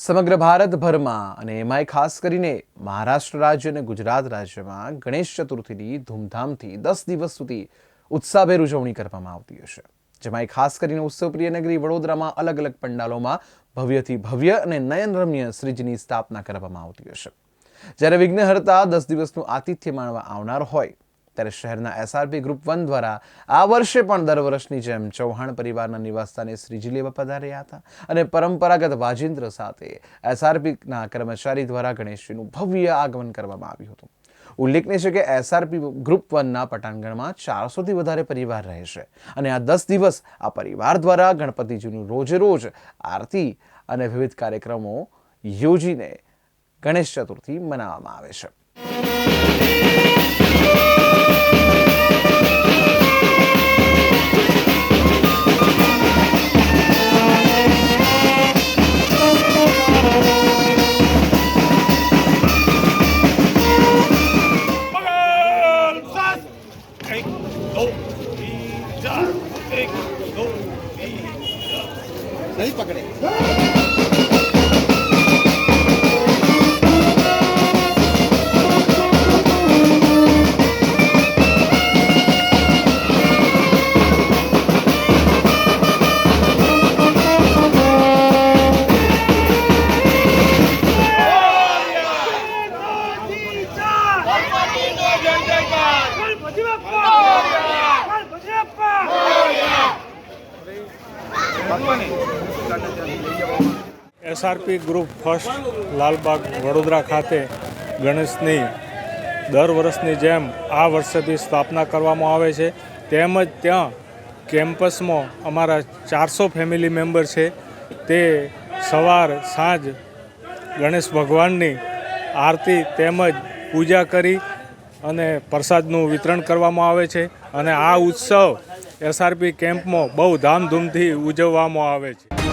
સમગ્ર ભારતભરમાં અને એમાંય ખાસ કરીને મહારાષ્ટ્ર રાજ્ય અને ગુજરાત રાજ્યમાં ગણેશ ચતુર્થીની ધૂમધામથી દસ દિવસ સુધી ઉત્સાહભેર ઉજવણી કરવામાં આવતી હશે. જેમાં ખાસ કરીને ઉત્સવપ્રિય નગરી વડોદરામાં અલગ અલગ પંડાલોમાં ભવ્યથી ભવ્ય અને નયનરમ્ય શ્રીજીની સ્થાપના કરવામાં આવતી હશે. જ્યારે વિઘ્નહર્તા દસ દિવસનું આતિથ્ય માણવા આવનાર હોય ત્યારે શહેરના એસઆરપી ગ્રુપ વન દ્વારા આ વર્ષે પણ દર વર્ષની જેમ ચૌહાણ પરિવારના નિવાસસ્થાને શ્રીજી લેવા પધાર્યા હતા અને પરંપરાગત વાજિંત્ર સાથે એસઆરપીના કર્મચારી દ્વારા ગણેશજીનું ભવ્ય આગમન કરવામાં આવ્યું હતું. ઉલ્લેખનીય છે કે એસઆરપી ગ્રુપ વનના પટાંગણમાં ચારસોથી વધારે પરિવાર રહે છે અને આ દસ દિવસ આ પરિવાર દ્વારા ગણપતિજીનું રોજે રોજ આરતી અને વિવિધ કાર્યક્રમો યોજીને ગણેશ ચતુર્થી મનાવવામાં આવે છે. नहीं पकड़े SRP group first Lalbagh, Vadodara ખાતે ગણેશની દર વર્ષની જેમ આ વર્ષે બી સ્થાપના કરવામાં આવે છે. તેમજ ત્યાં કેમ્પસમાં અમારા ચારસો ફેમિલી મેમ્બર છે. તે સવાર, સાંજ ગણેશ ભગવાનની આરતી તેમજ પૂજા કરી અને પ્રસાદનું વિતરણ કરવામાં આવે છે. અને આ ઉત્સવ એસઆરપી કેમ્પમાં બહુ ધામધૂમથી ઉજવવામાં આવે છે.